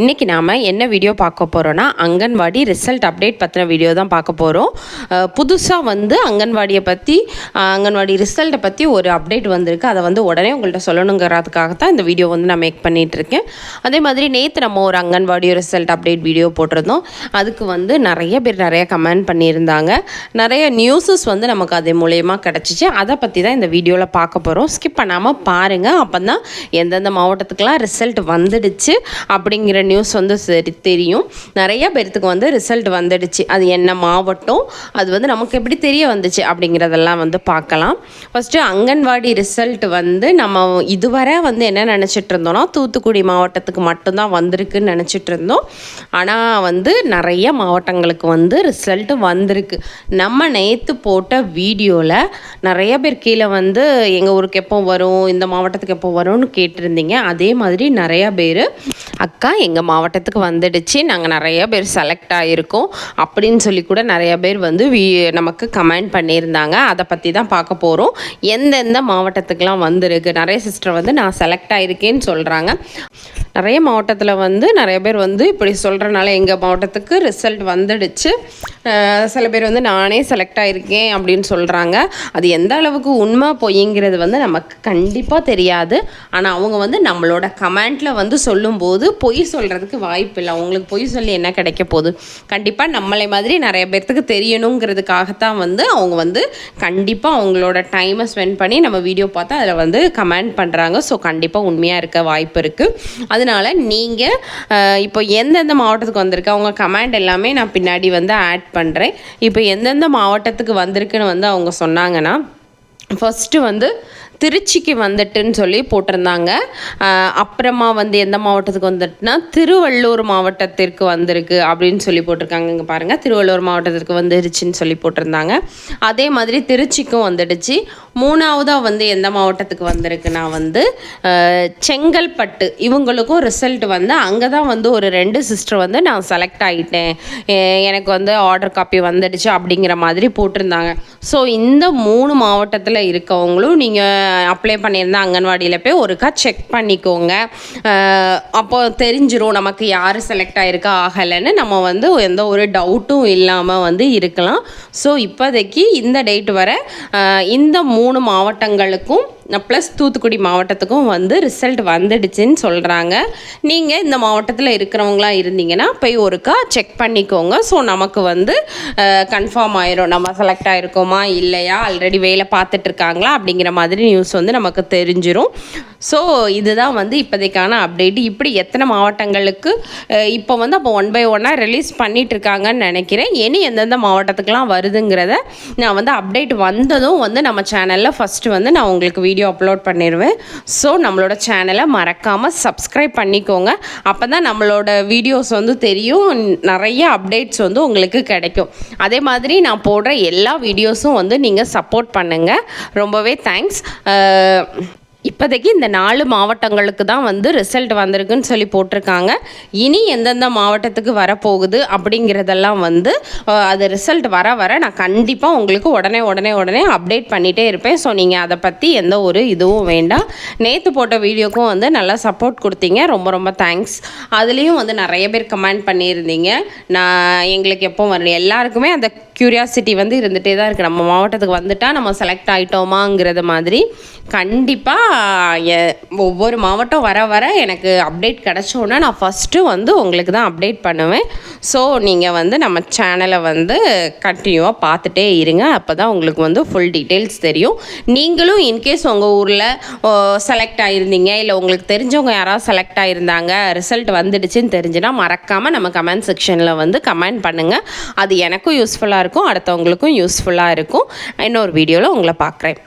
இன்றைக்கி நாம் என்ன வீடியோ பார்க்க போகிறோன்னா அங்கன்வாடி ரிசல்ட் அப்டேட் பற்றின வீடியோ தான் பார்க்க போகிறோம் புதுசாக வந்து அங்கன்வாடியை பற்றி அங்கன்வாடி ரிசல்ட்டை பற்றி ஒரு அப்டேட் வந்திருக்கு. அதை வந்து உடனே உங்கள்கிட்ட சொல்லணுங்கிறதுக்காக தான் இந்த வீடியோ வந்து நான் மேக் பண்ணிகிட்ருக்கேன் அதே மாதிரி நேற்று நம்ம ஒரு அங்கன்வாடி ரிசல்ட் அப்டேட் வீடியோ போட்டிருந்தோம். அதுக்கு வந்து நிறைய பேர் நிறைய கமெண்ட் பண்ணியிருந்தாங்க. நிறைய நியூஸஸ் வந்து நமக்கு அது மூலயமா கிடச்சிச்சு. அதை பற்றி தான் இந்த வீடியோவில் பார்க்க போகிறோம் ஸ்கிப் பண்ணாமல் பாருங்கள் அப்போ தான் எந்தெந்த மாவட்டத்துக்கெலாம் ரிசல்ட் வந்துடுச்சு அப்படிங்கிற நியூஸ் வந்து சரி தெரியும். நிறைய பேர்த்துக்கு வந்து ரிசல்ட் வந்துடுச்சு. அது என்ன மாவட்டம்? அது வந்து நமக்கு எப்படி தெரிய வந்துச்சு அப்படிங்கிறதெல்லாம் வந்து பார்க்கலாம். ஃபஸ்ட்டு அங்கன்வாடி ரிசல்ட் வந்து நம்ம இதுவரை வந்து என்ன நினச்சிட்டு இருந்தோம்னா தூத்துக்குடி மாவட்டத்துக்கு மட்டும்தான் வந்திருக்குன்னு நினச்சிட்டு இருந்தோம். ஆனால் வந்து நிறைய மாவட்டங்களுக்கு வந்து ரிசல்ட் வந்திருக்கு. நம்ம நேற்று போட்ட வீடியோவில் நிறைய பேர் கீழே வந்து எங்கள் ஊருக்கு எப்போ வரும் இந்த மாவட்டத்துக்கு எப்போ வரும்னு கேட்டிருந்தீங்க. அதே மாதிரி நிறையா பேர் அக்கா எங்கள் மாவட்டத்துக்கு வந்துடுச்சு. நாங்கள் நிறைய பேர் செலக்ட் ஆகிருக்கோம் அப்படின்னு சொல்லி கூட நிறைய பேர் வந்து வீ நமக்கு கமெண்ட் பண்ணியிருந்தாங்க. அதை பற்றி தான் பார்க்க போகிறோம் எந்தெந்த மாவட்டத்துக்கெலாம் வந்திருக்கு? நிறைய சிஸ்டர் வந்து நான் செலக்ட் ஆகிருக்கேன்னு சொல்கிறாங்க நிறைய மாவட்டத்தில் வந்து நிறைய பேர் வந்து இப்படி சொல்கிறனால எங்கள் மாவட்டத்துக்கு ரிசல்ட் வந்துடுச்சு. சில பேர் வந்து நானே செலக்ட் ஆகிருக்கேன் அப்படின்னு சொல்கிறாங்க அது எந்த அளவுக்கு உண்மை பொய்ங்கிறது வந்து நமக்கு கண்டிப்பாக தெரியாது. ஆனால் அவங்க வந்து நம்மளோட கமெண்ட்டில் வந்து சொல்லும்போது பொய் சொல்கிறதுக்கு வாய்ப்பு இல்லை. அவங்களுக்கு பொய் சொல்லி என்ன கிடைக்க போகுது? கண்டிப்பாக நம்மளை மாதிரி நிறைய பேர்த்துக்கு தெரியணுங்கிறதுக்காகத்தான் வந்து அவங்க வந்து கண்டிப்பாக அவங்களோட டைமை ஸ்பெண்ட் பண்ணி நம்ம வீடியோ பார்த்தா அதில் வந்து கமெண்ட் பண்ணுறாங்க ஸோ கண்டிப்பாக உண்மையாக இருக்க வாய்ப்பு இருக்குது அது அதனால் நீங்கள் இப்போ எந்தெந்த மாவட்டத்துக்கு வந்திருக்கு அவங்க கமெண்ட் எல்லாமே நான் பின்னாடி வந்து ஆட் பண்ணுறேன் இப்போ எந்தெந்த மாவட்டத்துக்கு வந்திருக்குன்னு வந்து அவங்க சொன்னாங்கன்னா ஃபஸ்ட்டு வந்து திருச்சிக்கு வந்துட்டுன்னு சொல்லி போட்டிருந்தாங்க. அப்புறமா வந்து எந்த மாவட்டத்துக்கு வந்துட்டுனா திருவள்ளூர் மாவட்டத்திற்கு வந்திருக்கு அப்படின்னு சொல்லி போட்டிருக்காங்க. இங்கே பாருங்கள் திருவள்ளூர் மாவட்டத்திற்கு வந்துருச்சுன்னு சொல்லி போட்டிருந்தாங்க. அதே மாதிரி திருச்சிக்கும் வந்துடுச்சு. மூணாவதாக வந்து எந்த மாவட்டத்துக்கு வந்திருக்குன்னா வந்து செங்கல்பட்டு. இவங்களுக்கும் ரிசல்ட் வந்து அங்கே தான் வந்து ஒரு ரெண்டு சிஸ்டர் வந்து நான் செலக்ட் ஆகிட்டேன் எனக்கு வந்து ஆர்டர் காப்பி வந்துடுச்சு அப்படிங்கிற மாதிரி போட்டிருந்தாங்க. ஸோ இந்த மூணு மாவட்டத்தில் இருக்கவங்களும் நீங்கள் அப்ளை பண்ணியிருந்தா அங்கன்வாடியில் போய் ஒருக்கா செக் பண்ணிக்கோங்க. அப்போ தெரிஞ்சிடும் நமக்கு யார் செலக்ட் ஆகிருக்கா ஆகலைன்னு நம்ம வந்து எந்த ஒரு டவுட்டும் இல்லாமல் வந்து இருக்கலாம். ஸோ இப்போதைக்கு இந்த டேட் வர இந்த மூணு மாவட்டங்களுக்கும் ப்ளஸ் தூத்துக்குடி மாவட்டத்துக்கும் வந்து ரிசல்ட் வந்துடுச்சுன்னு சொல்கிறாங்க நீங்கள் இந்த மாவட்டத்தில் இருக்கிறவங்களா இருந்தீங்கன்னா போய் ஒருக்கா செக் பண்ணிக்கோங்க. ஸோ நமக்கு வந்து கன்ஃபார்ம் ஆயிரும். நம்ம செலக்ட் ஆகிருக்கோமா இல்லையா? ஆல்ரெடி வேலை பார்த்துட்ருக்காங்களா அப்படிங்கிற மாதிரி நியூஸ் வந்து நமக்கு தெரிஞ்சிடும் ஸோ இதுதான் வந்து இப்போதைக்கான அப்டேட் இப்படி எத்தனை மாவட்டங்களுக்கு இப்போ வந்து அப்போ ஒன் பை ஒன்னாக ரிலீஸ் பண்ணிகிட்ருக்காங்கன்னு நினைக்கிறேன். இனி எந்தெந்த மாவட்டத்துக்கெலாம் வருதுங்கிறத நான் வந்து அப்டேட் வந்ததும் வந்து நம்ம சேனலில் ஃபஸ்ட்டு வந்து நான் உங்களுக்கு வீடியோ வீடியோ அப்லோட் பண்ணிடுவேன் ஸோ நம்மளோட சேனலை மறக்காமல் சப்ஸ்கிரைப் பண்ணிக்கோங்க. அப்போ தான் நம்மளோட வீடியோஸ் வந்து தெரியும். நிறைய அப்டேட்ஸ் வந்து உங்களுக்கு கிடைக்கும். அதே மாதிரி நான் போடுற எல்லா வீடியோஸும் வந்து நீங்கள் சப்போர்ட் பண்ணுங்கள் ரொம்பவே தேங்க்ஸ் இப்போதைக்கு இந்த நாலு மாவட்டங்களுக்கு தான் வந்து ரிசல்ட் வந்திருக்குன்னு சொல்லி போட்டிருக்காங்க. இனி எந்தெந்த மாவட்டத்துக்கு வரப்போகுது அப்படிங்கிறதெல்லாம் வந்து அது ரிசல்ட் வர வர நான் கண்டிப்பாக உங்களுக்கு உடனே உடனே உடனே அப்டேட் பண்ணிகிட்டே இருப்பேன். ஸோ நீங்கள் அதை பற்றி எந்த ஒரு இதுவும் வேண்டாம். நேற்று போட்ட வீடியோக்கும் வந்து நல்லா சப்போர்ட் கொடுத்தீங்க. ரொம்ப ரொம்ப தேங்க்ஸ் அதுலேயும் வந்து நிறைய பேர் கமெண்ட் பண்ணியிருந்தீங்க. நான் எங்களுக்கு எப்போ வரணும் எல்லாருக்குமே அந்த க்யூரியாசிட்டி வந்து இருந்துகிட்டே தான் இருக்குது நம்ம மாவட்டத்துக்கு வந்துட்டால் நம்ம செலக்ட் ஆகிட்டோமாங்கிறது மாதிரி கண்டிப்பாக ஒவ்வொரு மாவட்டம் வர வர எனக்கு அப்டேட் கிடச்சோன்னா நான் ஃபஸ்ட்டு வந்து உங்களுக்கு தான் அப்டேட் பண்ணுவேன். ஸோ நீங்கள் வந்து நம்ம சேனலை வந்து கண்டினியூவாக பார்த்துட்டே இருங்க. அப்போ தான் உங்களுக்கு வந்து ஃபுல் டீட்டெயில்ஸ் தெரியும். நீங்களும் இன்கேஸ் உங்கள் ஊரில் செலக்ட் ஆகிருந்தீங்க இல்லை உங்களுக்கு தெரிஞ்சவங்க யாராவது செலக்ட் ஆகிருந்தாங்க ரிசல்ட் வந்துடுச்சுன்னு தெரிஞ்சுன்னா மறக்காமல் நம்ம கமெண்ட் செக்ஷனில் வந்து கமெண்ட் பண்ணுங்கள் அது எனக்கும் யூஸ்ஃபுல்லாக இருக்கும் இருக்கும் அடுத்தவங்களுக்கும் யூஸ்ஃபுல்லாக இருக்கும். இன்னொரு வீடியோவில் உங்களை பார்க்குறேன்.